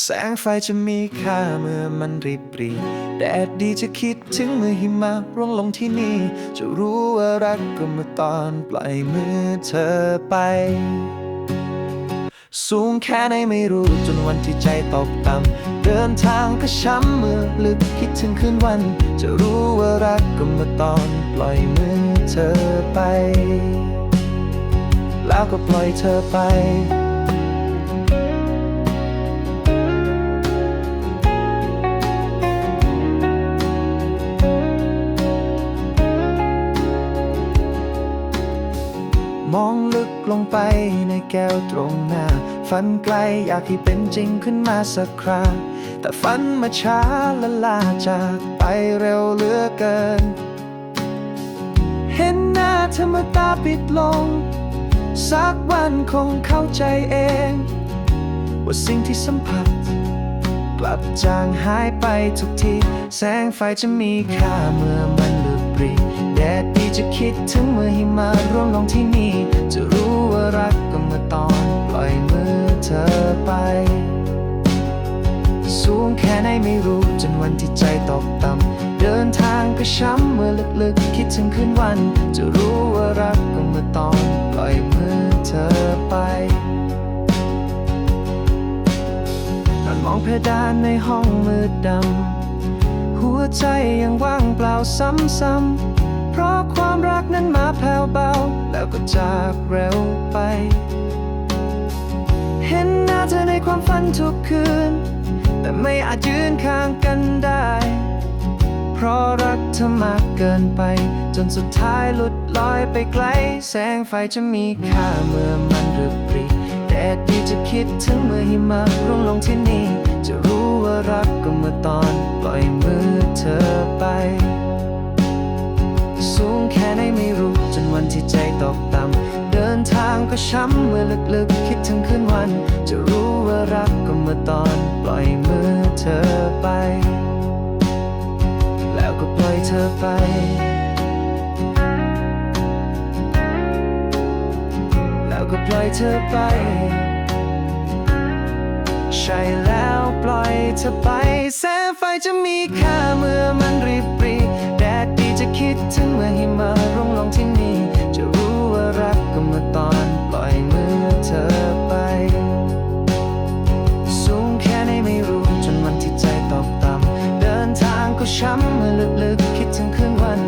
แสงไฟจะมีค่าเมื่อมันรีบรีแดดดีจะคิดถึงเมื่อหิมะร่วงลงที่นี่ จะรู้ว่ารักก็เมื่อตอนปล่อยมือเธอไป สูงแค่ไหนไม่รู้จนวันที่ใจตกต่ำเดินทางก็ช้ำเมื่อลึกคิดถึงคืนวัน จะรู้ว่ารักก็เมื่อตอนปล่อยมือเธอไป แล้วก็ปล่อยเธอไป ลงไปในแก้วตรงหน้า ฝันไกลอยากให้เป็นจริงขึ้นมาสักคราแต่ฝันมาช้าละลาจากไปเร็วเหลือเกิน เห็นหน้าเธอมื่อตาปิดลง สักวันคงเข้าใจเอง ว่าสิ่งที่สัมผัส กลับจางหายไปทุกที แสงไฟจะมีค่าเมื่อมันลุกปรีแดดดีจะคิดถึงเมื่อหิมะร่วงลงที่ ค่ไหนไม่รู้จนวันที่ใจตกต่ำเดินทางก็ช้ำเมื่อลึกๆ คิดถึงคืนวัน จะรู้ว่ารักก็เมื่อตอนปล่อยมือเธอไปนอนมองเพดานในห้องมืดดำ หัวใจยังว่างเปล่าซ้ำๆ เพราะความรักนั้นมาแผ่วเบา แล้วก็จากเร็วไป เห็นหน้าเธอในความฝันทุกคืน แต่ไม่อาจยืนข้างกันได้ เพราะรักเธอมากเกินไป จนสุดท้ายหลุดลอยไปไกล แสงไฟจะมีค่าเมื่อมันรึบรีแดดดีจะคิดถึงเมื่อหิมะร่วงลงที่นี่ จะรู้ว่ารักก็เมื่อตอนปล่อยมือเธอไป สูงแค่ไหนไม่รู้จนวันที่ใจตกต่ำเดินทางก็ช้ำเมื่อลึกๆ คิดถึงคืน เธอไป แล้วก็ปล่อยเธอไป ใช่แล้วปล่อยเธอไป แสงไฟจะมีค่าเมื่อมันรีบ ช้ำเมื่อลึกๆคิดถึงคืนวัน